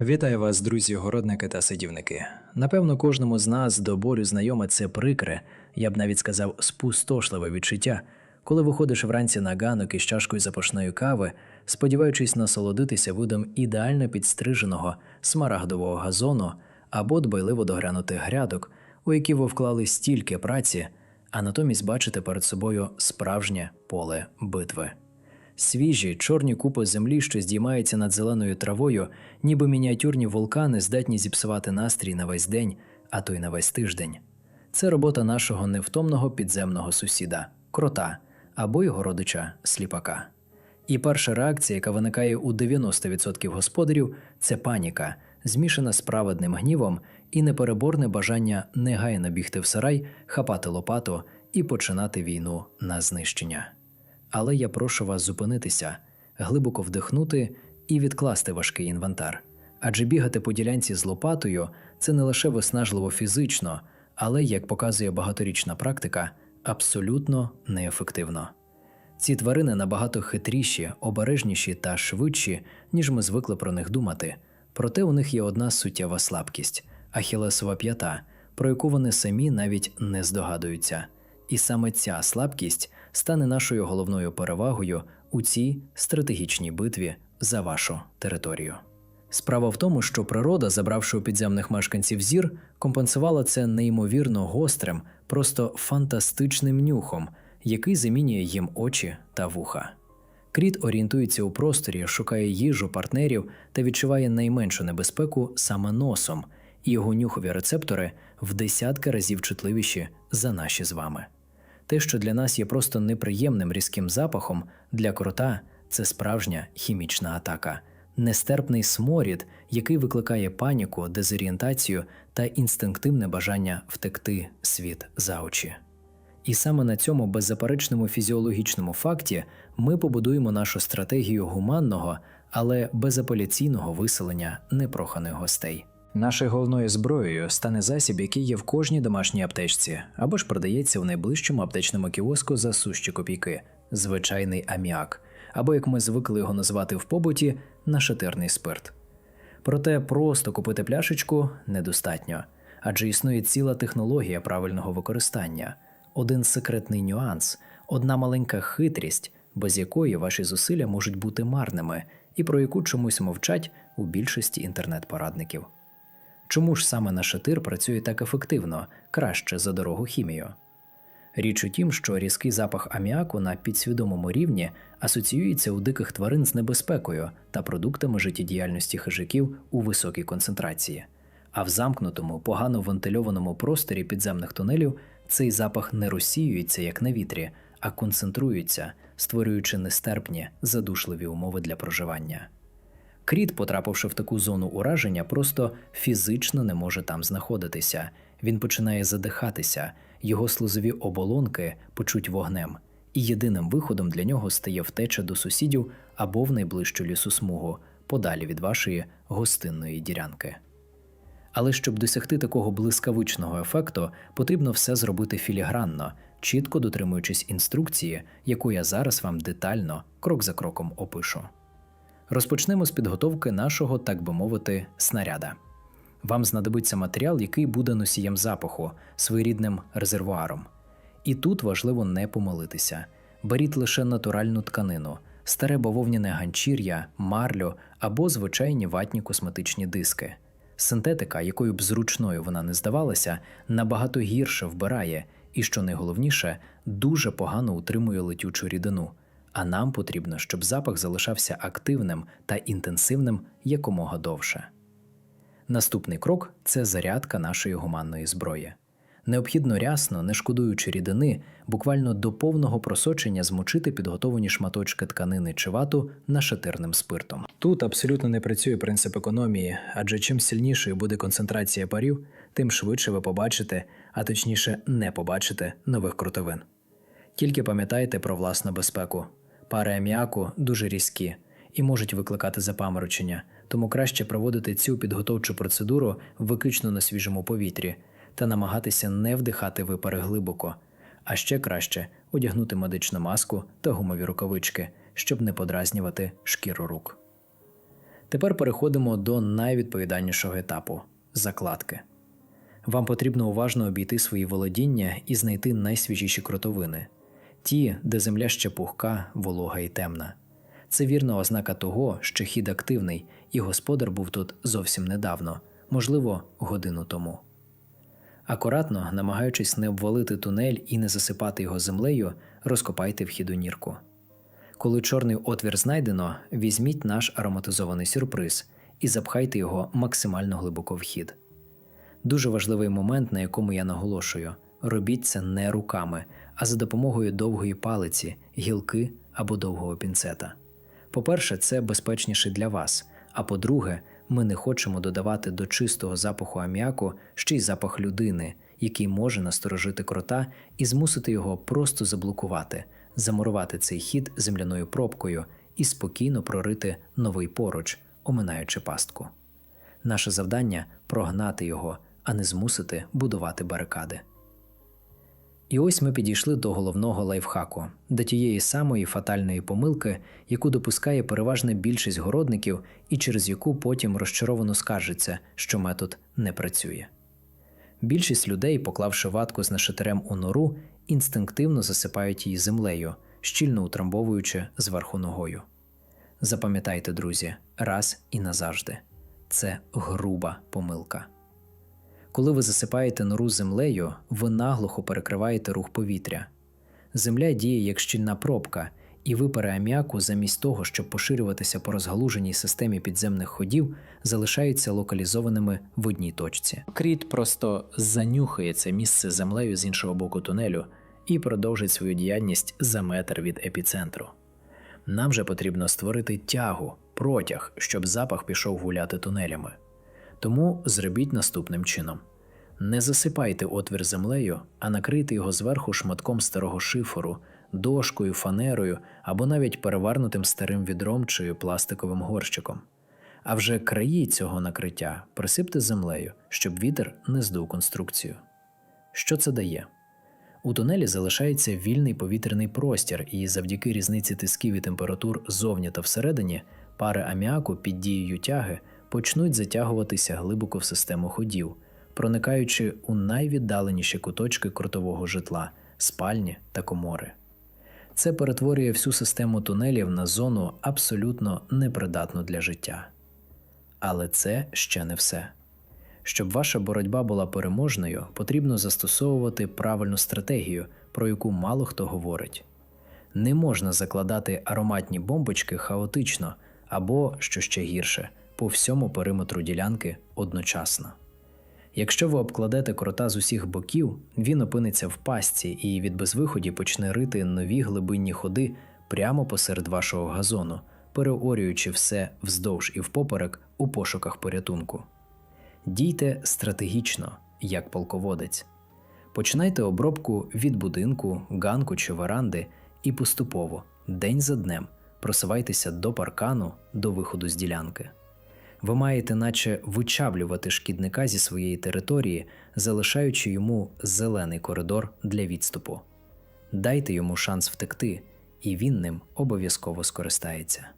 Вітаю вас, друзі, городники та садівники. Напевно, кожному з нас до болю знайоме це прикре, я б навіть сказав, спустошливе відчуття, коли виходиш вранці на ганок із чашкою запашної кави, сподіваючись насолодитися видом ідеально підстриженого смарагдового газону або дбайливо доглянутих грядок, у які ви вклали стільки праці, а натомість бачите перед собою справжнє поле битви. Свіжі, чорні купи землі, що здіймаються над зеленою травою, ніби мініатюрні вулкани, здатні зіпсувати настрій на весь день, а то й на весь тиждень. Це робота нашого невтомного підземного сусіда, крота або його родича сліпака. І перша реакція, яка виникає у 90% господарів, це паніка, змішана з праведним гнівом і непереборне бажання негайно бігти в сарай, хапати лопату і починати війну на знищення. Але я прошу вас зупинитися, глибоко вдихнути і відкласти важкий інвентар. Адже бігати по ділянці з лопатою це не лише виснажливо фізично, але, як показує багаторічна практика, абсолютно неефективно. Ці тварини набагато хитріші, обережніші та швидші, ніж ми звикли про них думати. Проте у них є одна суттєва слабкість ахілесова п'ята, про яку вони самі навіть не здогадуються. І саме ця слабкість стане нашою головною перевагою у цій стратегічній битві за вашу територію. Справа в тому, що природа, забравши у підземних мешканців зір, компенсувала це неймовірно гострим, просто фантастичним нюхом, який замінює їм очі та вуха. Кріт орієнтується у просторі, шукає їжу, партнерів та відчуває найменшу небезпеку саме носом, і його нюхові рецептори в десятки разів чутливіші за наші з вами. Те, що для нас є просто неприємним різким запахом, для крота це справжня хімічна атака, нестерпний сморід, який викликає паніку, дезорієнтацію та інстинктивне бажання втекти світ за очі. І саме на цьому беззаперечному фізіологічному факті ми побудуємо нашу стратегію гуманного, але безапеляційного виселення непроханих гостей. Нашою головною зброєю стане засіб, який є в кожній домашній аптечці, або ж продається в найближчому аптечному кіоску за сущі копійки звичайний аміак, або як ми звикли його називати в побуті, нашатирний спирт. Проте просто купити пляшечку недостатньо, адже існує ціла технологія правильного використання, один секретний нюанс, одна маленька хитрість, без якої ваші зусилля можуть бути марними, і про яку чомусь мовчать у більшості інтернет-порадників. Чому ж саме нашатир працює так ефективно, краще за дорогу хімію? Річ у тім, що різкий запах аміаку на підсвідомому рівні асоціюється у диких тварин з небезпекою та продуктами життєдіяльності хижаків у високій концентрації. А в замкнутому, погано вентильованому просторі підземних тунелів цей запах не розсіюється як на вітрі, а концентрується, створюючи нестерпні, задушливі умови для проживання. Кріт, потрапивши в таку зону ураження, просто фізично не може там знаходитися. Він починає задихатися, його слизові оболонки почуть вогнем, і єдиним виходом для нього стає втеча до сусідів або в найближчу лісосмугу, подалі від вашої гостинної ділянки. Але щоб досягти такого блискавичного ефекту, потрібно все зробити філігранно, чітко дотримуючись інструкції, яку я зараз вам детально, крок за кроком опишу. Розпочнемо з підготовки нашого, так би мовити, снаряда. Вам знадобиться матеріал, який буде носієм запаху, своєрідним резервуаром. І тут важливо не помилитися. Беріть лише натуральну тканину, старе бавовняне ганчір'я, марлю або звичайні ватні косметичні диски. Синтетика, якою б зручною вона не здавалася, набагато гірше вбирає і, що найголовніше, дуже погано утримує летючу рідину. А нам потрібно, щоб запах залишався активним та інтенсивним якомога довше. Наступний крок це зарядка нашої гуманної зброї. Необхідно рясно, не шкодуючи рідини, буквально до повного просочення змочити підготовлені шматочки тканини чи вату нашатирним спиртом. Тут абсолютно не працює принцип економії, адже чим сильнішою буде концентрація парів, тим швидше ви побачите, а точніше не побачите нових крутовин. Тільки пам'ятайте про власну безпеку. Пари аміаку дуже різкі і можуть викликати запаморочення, тому краще проводити цю підготовчу процедуру виключно на свіжому повітрі та намагатися не вдихати випари глибоко, а ще краще одягнути медичну маску та гумові рукавички, щоб не подразнювати шкіру рук. Тепер переходимо до найвідповідальнішого етапу закладки. Вам потрібно уважно обійти свої володіння і знайти найсвіжіші кротовини, ті, де земля ще пухка, волога і темна. Це вірна ознака того, що хід активний, і господар був тут зовсім недавно, можливо, годину тому. Акуратно, намагаючись не обвалити тунель і не засипати його землею, розкопайте вхід у нірку. Коли чорний отвір знайдено, візьміть наш ароматизований сюрприз і запхайте його максимально глибоко в хід. Дуже важливий момент, на якому я наголошую: робіть це не руками, а за допомогою довгої палиці, гілки або довгого пінцета. По-перше, це безпечніше для вас. А по-друге, ми не хочемо додавати до чистого запаху аміаку ще й запах людини, який може насторожити крота і змусити його просто заблокувати, замурувати цей хід земляною пробкою і спокійно прорити новий поруч, оминаючи пастку. Наше завдання прогнати його, а не змусити будувати барикади. І ось ми підійшли до головного лайфхаку, до тієї самої фатальної помилки, яку допускає переважна більшість городників і через яку потім розчаровано скаржиться, що метод не працює. Більшість людей, поклавши ватку з нашатирем у нору, інстинктивно засипають її землею, щільно утрамбовуючи зверху ногою. Запам'ятайте, друзі, раз і назавжди це груба помилка. Коли ви засипаєте нору землею, ви наглухо перекриваєте рух повітря. Земля діє як щільна пробка, і випари аміаку, замість того, щоб поширюватися по розгалуженій системі підземних ходів, залишаються локалізованими в одній точці. Кріт просто занюхає це місце землею з іншого боку тунелю і продовжить свою діяльність за метр від епіцентру. Нам же потрібно створити тягу, протяг, щоб запах пішов гуляти тунелями. Тому зробіть наступним чином: не засипайте отвір землею, а накрийте його зверху шматком старого шифору, дошкою, фанерою або навіть перевернутим старим відром чи пластиковим горщиком. А вже краї цього накриття присипте землею, щоб вітер не здув конструкцію. Що це дає? У тунелі залишається вільний повітряний простір, і завдяки різниці тисків і температур зовні та всередині пари аміаку під дією тяги почнуть затягуватися глибоко в систему ходів, проникаючи у найвіддаленіші куточки крутового житла, спальні та комори. Це перетворює всю систему тунелів на зону абсолютно непридатну для життя. Але це ще не все. Щоб ваша боротьба була переможною, потрібно застосовувати правильну стратегію, про яку мало хто говорить. Не можна закладати ароматні бомбочки хаотично або, що ще гірше, по всьому периметру ділянки одночасно. Якщо ви обкладете крота з усіх боків, він опиниться в пастці і від безвиході почне рити нові глибинні ходи прямо посеред вашого газону, переорюючи все вздовж і впоперек у пошуках порятунку. Дійте стратегічно, як полководець. Починайте обробку від будинку, ганку чи веранди і поступово, день за днем, просувайтеся до паркану, до виходу з ділянки. Ви маєте наче вичавлювати шкідника зі своєї території, залишаючи йому зелений коридор для відступу. Дайте йому шанс втекти, і він ним обов'язково скористається.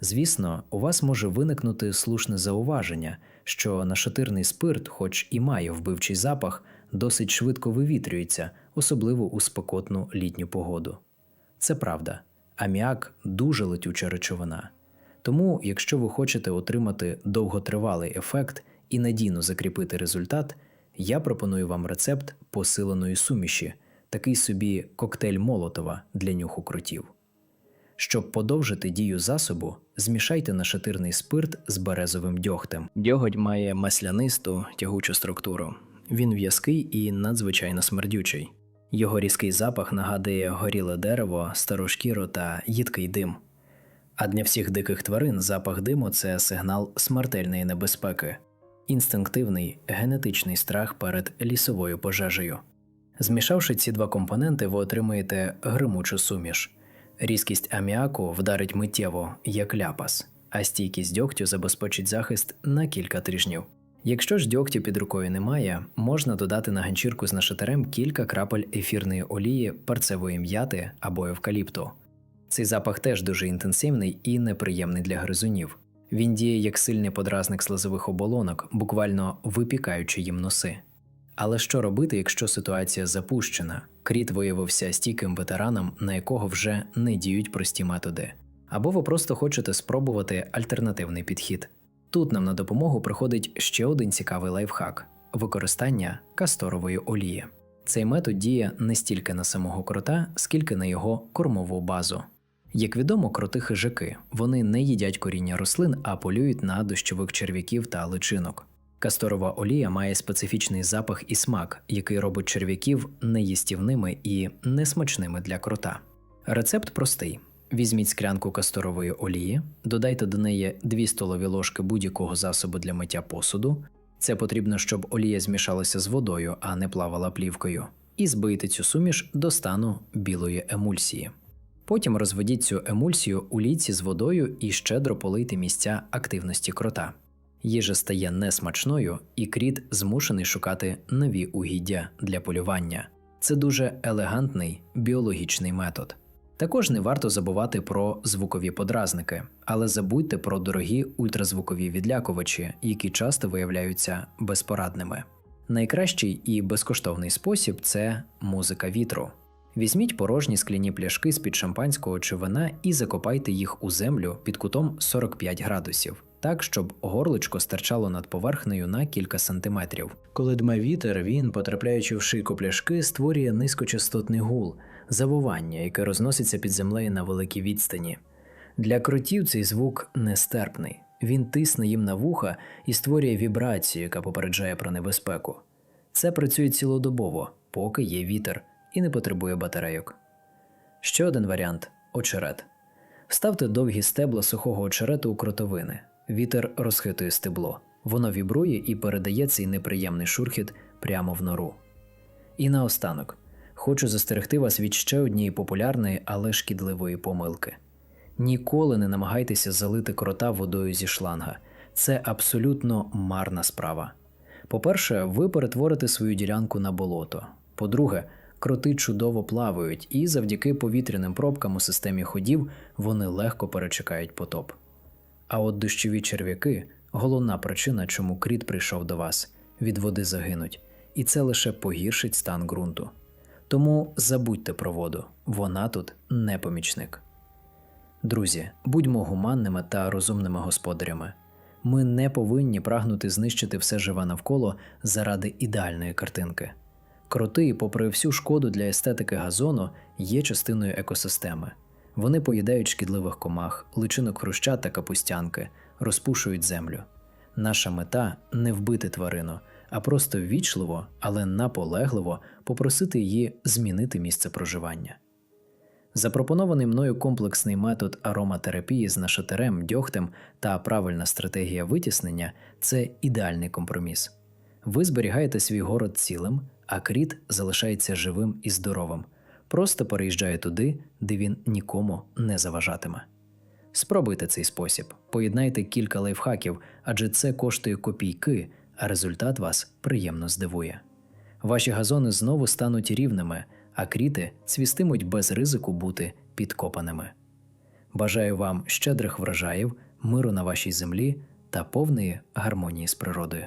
Звісно, у вас може виникнути слушне зауваження, що нашатирний спирт, хоч і має вбивчий запах, досить швидко вивітрюється, особливо у спекотну літню погоду. Це правда, аміак дуже летюча речовина. Тому, якщо ви хочете отримати довготривалий ефект і надійно закріпити результат, я пропоную вам рецепт посиленої суміші, такий собі коктейль Молотова для нюху кротів. Щоб подовжити дію засобу, змішайте нашатирний спирт з березовим дьогтем. Дьоготь має маслянисту тягучу структуру. Він в'язкий і надзвичайно смердючий. Його різкий запах нагадує горіле дерево, стару шкіру та їдкий дим. А для всіх диких тварин запах диму це сигнал смертельної небезпеки, інстинктивний генетичний страх перед лісовою пожежею. Змішавши ці два компоненти, ви отримуєте гримучу суміш. Різкість аміаку вдарить миттєво, як ляпас, а стійкість дьогтю забезпечить захист на кілька тижнів. Якщо ж дьогтю під рукою немає, можна додати на ганчірку з нашатарем кілька крапель ефірної олії, перцевої м'яти або евкаліпту. Цей запах теж дуже інтенсивний і неприємний для гризунів. Він діє як сильний подразник слизових оболонок, буквально випікаючи їм носи. Але що робити, якщо ситуація запущена? Кріт виявився стійким ветераном, на якого вже не діють прості методи. Або ви просто хочете спробувати альтернативний підхід. Тут нам на допомогу приходить ще один цікавий лайфхак використання касторової олії. Цей метод діє не стільки на самого крота, скільки на його кормову базу. Як відомо, кроти хижаки вони не їдять коріння рослин, а полюють на дощових черв'яків та личинок. Касторова олія має специфічний запах і смак, який робить черв'яків неїстівними і несмачними для крота. Рецепт простий: візьміть склянку касторової олії, додайте до неї 2 столові ложки будь-якого засобу для миття посуду. Це потрібно, щоб олія змішалася з водою, а не плавала плівкою, і збийте цю суміш до стану білої емульсії. Потім розведіть цю емульсію у лійці з водою і щедро полийте місця активності крота. Їжа стає несмачною, і кріт змушений шукати нові угіддя для полювання. Це дуже елегантний біологічний метод. Також не варто забувати про звукові подразники, але забудьте про дорогі ультразвукові відлякувачі, які часто виявляються безпорадними. Найкращий і безкоштовний спосіб це музика вітру. Візьміть порожні скляні пляшки з-під шампанського чи вина і закопайте їх у землю під кутом 45 градусів, так щоб горличко стирчало над поверхнею на кілька сантиметрів. Коли дме вітер, він, потрапляючи в шийку пляшки, створює низькочастотний гул, завування, яке розноситься під землею на великій відстані. Для кротів цей звук нестерпний. Він тисне їм на вуха і створює вібрацію, яка попереджає про небезпеку. Це працює цілодобово, поки є вітер і не потребує батарейок. Ще один варіант очерет. Вставте довгі стебла сухого очерету у кротовини. Вітер розхитує стебло. Воно вібрує і передає цей неприємний шурхіт прямо в нору. І наостанок хочу застерегти вас від ще однієї популярної, але шкідливої помилки. Ніколи не намагайтеся залити крота водою зі шланга. Це абсолютно марна справа. По-перше, ви перетворите свою ділянку на болото. По-друге, кроти чудово плавають, і завдяки повітряним пробкам у системі ходів вони легко перечекають потоп. А от дощові черв'яки головна причина, чому кріт прийшов до вас від води загинуть, і це лише погіршить стан ґрунту. Тому забудьте про воду, вона тут не помічник. Друзі, будьмо гуманними та розумними господарями. Ми не повинні прагнути знищити все живе навколо заради ідеальної картинки. Кроти, попри всю шкоду для естетики газону, є частиною екосистеми. Вони поїдають шкідливих комах, личинок хруща та капустянки, розпушують землю. Наша мета не вбити тварину, а просто ввічливо, але наполегливо попросити її змінити місце проживання. Запропонований мною комплексний метод ароматерапії з нашатирем, дьогтем та правильна стратегія витіснення це ідеальний компроміс. Ви зберігаєте свій город цілим, а кріт залишається живим і здоровим. Просто переїжджає туди, де він нікому не заважатиме. Спробуйте цей спосіб, поєднайте кілька лайфхаків, адже це коштує копійки, а результат вас приємно здивує. Ваші газони знову стануть рівними, а кріти цвістимуть без ризику бути підкопаними. Бажаю вам щедрих врожаїв, миру на вашій землі та повної гармонії з природою.